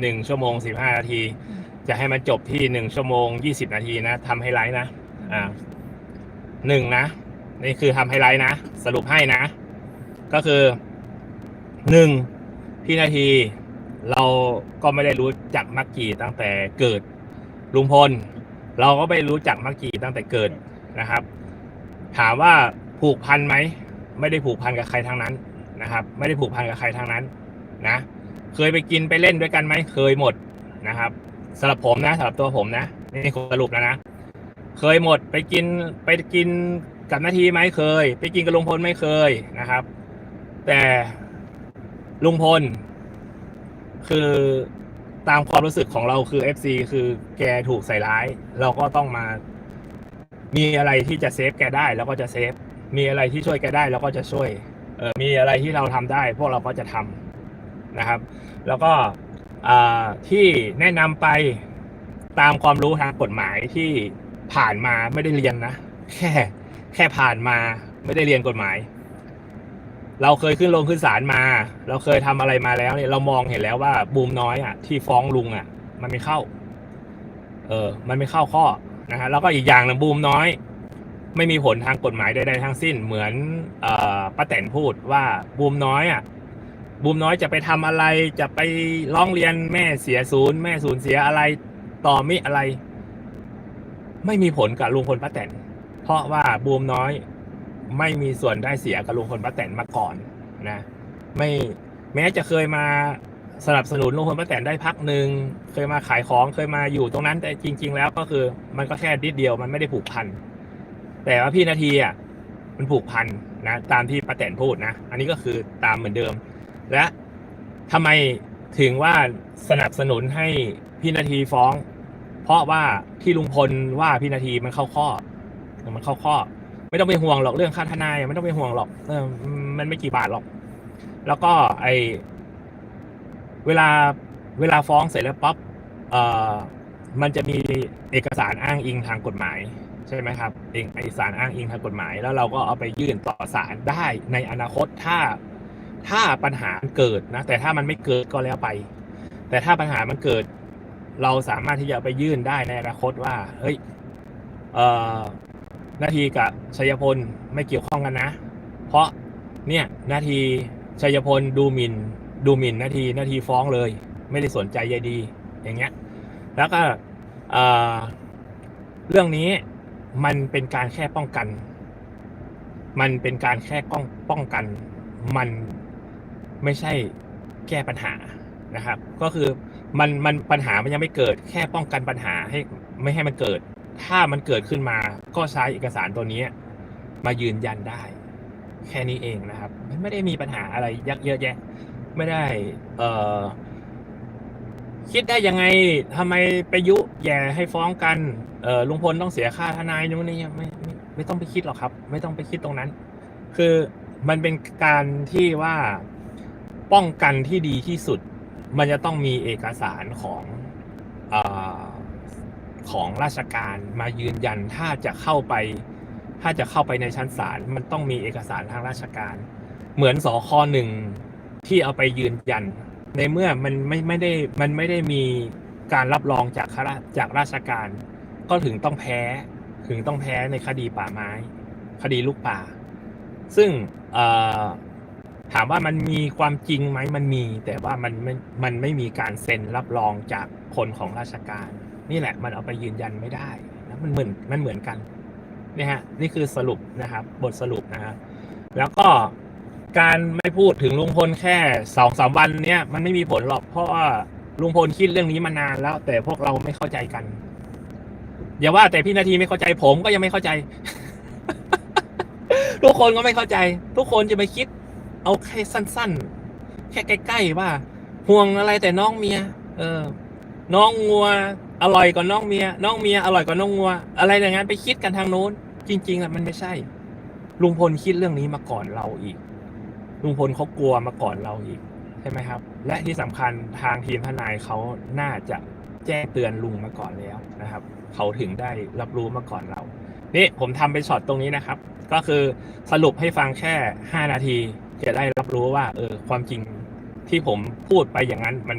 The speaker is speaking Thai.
หนึ่งชั่วโมงสิบห้านาที จะให้มันจบที่หนึ่งชั่วโมงยี่สิบนาทีนะทำไฮไลท์นะอ่าหนึ่งนะ นี่คือทำไฮไลท์นะ สรุปให้นะ ก็คือหนึ่งพี่นาที เราก็ไม่ได้รู้จักมักกี่ตั้งแต่เกิดลุงพล เราก็ไม่รู้จักมักกี่ตั้งแต่เกิดนะครับ ถามว่าผูกพันไหมไม่ได้ผูกพันกับใครทั้งนั้นนะครับ ไม่ได้ผูกพันกับใครทั้งนั้นนะ เคยไปกินไปเล่นด้วยกันไหมเคยหมดนะครับสำหรับผมนะสำหรับตัวผมนะนี่คือสรุปแล้วนะเคยหมดไปกินไปกินกับนาทีไหมเคย ไปกินกับลุงพลไม่เคยนะครับ แต่ลุงพล คือตามความรู้สึกของเราคือ FC คือแกถูกใส่ร้าย เราก็ต้องมา มีอะไรที่จะเซฟแกได้เราก็จะเซฟมีอะไรที่ช่วยแกได้เราก็จะช่วยเออมีอะไรที่เราทำได้ พวกเราก็จะทำ นะครับ แล้วก็ที่แนะนำไปตามความรู้ทางกฎหมายที่ผ่านมาไม่ได้เรียนนะ แค่แค่ผ่านมาไม่ได้เรียนกฎหมาย เราเคยขึ้นลงขึ้นศาลมา เราเคยทำอะไรมาแล้วเนี่ยเรามองเห็นแล้วว่าบูมน้อยอะที่ฟ้องลุงอะ มันไม่เข้า เออ มันไม่เข้าข้อนะฮะแล้วก็อีกอย่างหนึงบูมน้อย ไม่มีผลทางกฎหมายใดๆทั้งสิ้น เหมือนออป้าแตนพูดว่าบูมน้อยอะ บูมน้อยจะไปทำอะไรจะไปร้องเรียนแม่เสียศูนย์แม่ศูนย์เสียอะไรต่อมิอะไร ไม่มีผลกับลุงพลป้าแตนเพราะว่าบูมน้อยไม่มีส่วนได้เสียกับลุงพลป้าแตนมาก่อนนะไม่แม้จะเคยมาสนับสนุนลุงพลป้าแตนได้พักหนึ่งเคยมาขายของเคยมาอยู่ตรงนั้นแต่จริง ๆ แล้วก็คือ มันก็แค่นิดเดียวมันไม่ได้ผูกพันแต่ว่าพี่นาทีอะมันผูกพันนะตามที่ป้าแตนพูดนะ อันนี้ก็คือตามเหมือนเดิม และทำไมถึงว่าสนับสนุนให้พี่นาทีฟ้อง เพราะว่าที่ลุงพลว่าพี่นาทีมันเข้าข้อ มันเข้าข้อ ไม่ต้องไปห่วงหรอกเรื่องค่าทนายไม่ต้องไปห่วงหรอกเออมันไม่กี่บาทหรอก แล้วก็ไอเวลาเวลาฟ้องเสร็จแล้วปั๊บเอ่อมันจะมีเอกสารอ้างอิงทางกฎหมาย ใช่ไหมครับเอกเอกสารอ้างอิงทางกฎหมาย แล้วเราก็เอาไปยื่นต่อศาลได้ในอนาคตถ้า ถ้าปัญหาเกิดนะ แต่ถ้ามันไม่เกิดก็แล้วไป แต่ถ้าปัญหามันเกิด เราสามารถที่จะไปยื่นได้ในอนาคตว่าเฮ้ยเอ่อนาทีกับชัยพลไม่เกี่ยวข้องกันนะ เพราะเนี่ยนาทีชัยพลดูหมินดูหมิ่นนาทีนาทีฟ้องเลย ไม่ได้สนใจใยดี อย่างเงี้ย แล้วก็เรื่องนี้มันเป็นการแค่ป้องกัน มันเป็นการแค่ป้องป้องกัน มัน ไม่ใช่แก้ปัญหานะครับ ก็คือมันมันปัญหามันยังไม่เกิด แค่ป้องกันปัญหาให้ไม่ให้มันเกิด ถ้ามันเกิดขึ้นมาก็ใช้เอกสารตัวนี้มายืนยันได้ แค่นี้เองนะครับ มันไม่ได้มีปัญหาอะไรยักเยอะแยะ ไม่ได้ เอ่อคิดได้ยังไงทำไมไปยุแย่ให้ฟ้องกันเออลุงพลต้องเสียค่าทนายนู่นนี่ไม่ไม่ไม่ต้องไปคิดหรอกครับ ไม่ต้องไปคิดตรงนั้น คือมันเป็นการที่ว่า ป้องกันที่ดีที่สุด มันจะต้องมีเอกสารของอของราชการมายืนยันถ้าจะเข้าไป ถ้าจะเข้าไปในชั้นศาลมันต้องมีเอกสารทางราชการ เหมือนสอคหนึ่งที่เอาไปยืนยัน ในเมื่อมันไม่ไม่ได้มันไม่ได้มีการรับรองจากข้าราจากราชการ ก็ถึงต้องแพ้ถึงต้องแพ้ในคดีป่าไม้ คดีลูกป่า ซึ่งเอ่อ ถามว่ามันมีความจริงไหมมันมี แต่ว่ามันไม่มันไม่มีการเซ็นรับรองจากคนของราชการ นี่แหละมันเอาไปยืนยันไม่ได้นะมันเหมือนมันเหมือนกันนี่ฮะนี่คือสรุปนะครับ บทสรุปนะครับแล้วก็การไม่พูดถึงลุงพลแค่สองสามวันเนี้ยมันไม่มีผลหรอกเพราะว่าลุงพลคิดเรื่องนี้มานานแล้ว แต่พวกเราไม่เข้าใจกันอย่าว่าแต่พี่นาทีไม่เข้าใจผมก็ยังไม่เข้าใจ ทุกคนก็ไม่เข้าใจ ทุกคนจะไปคิด เอาแค่สั้น ๆ แค่ใกล้ๆว่า ห่วงอะไรแต่น้องเมีย เออ น้องงัว อร่อยกว่าน้องเมีย น้องเมียอร่อยกว่าน้องงัว อะไรอย่างนั้นไปคิดกันทางโน้น จริงๆอะมันไม่ใช่ ลุงพลคิดเรื่องนี้มาก่อนเราอีก ลุงพลเขากลัวมาก่อนเราอีกใช่ไหมครับ และที่สำคัญทางทีมทนายเขาน่าจะแจ้งเตือนลุงมาก่อนแล้วนะครับ เขาถึงได้รับรู้มาก่อนเรา นี่ผมทำเป็นช็อตตรงนี้นะครับ ก็คือสรุปให้ฟังแค่ 5 นาที จะได้รับรู้ว่า เออ ความจริงที่ผมพูดไปอย่างนั้นมัน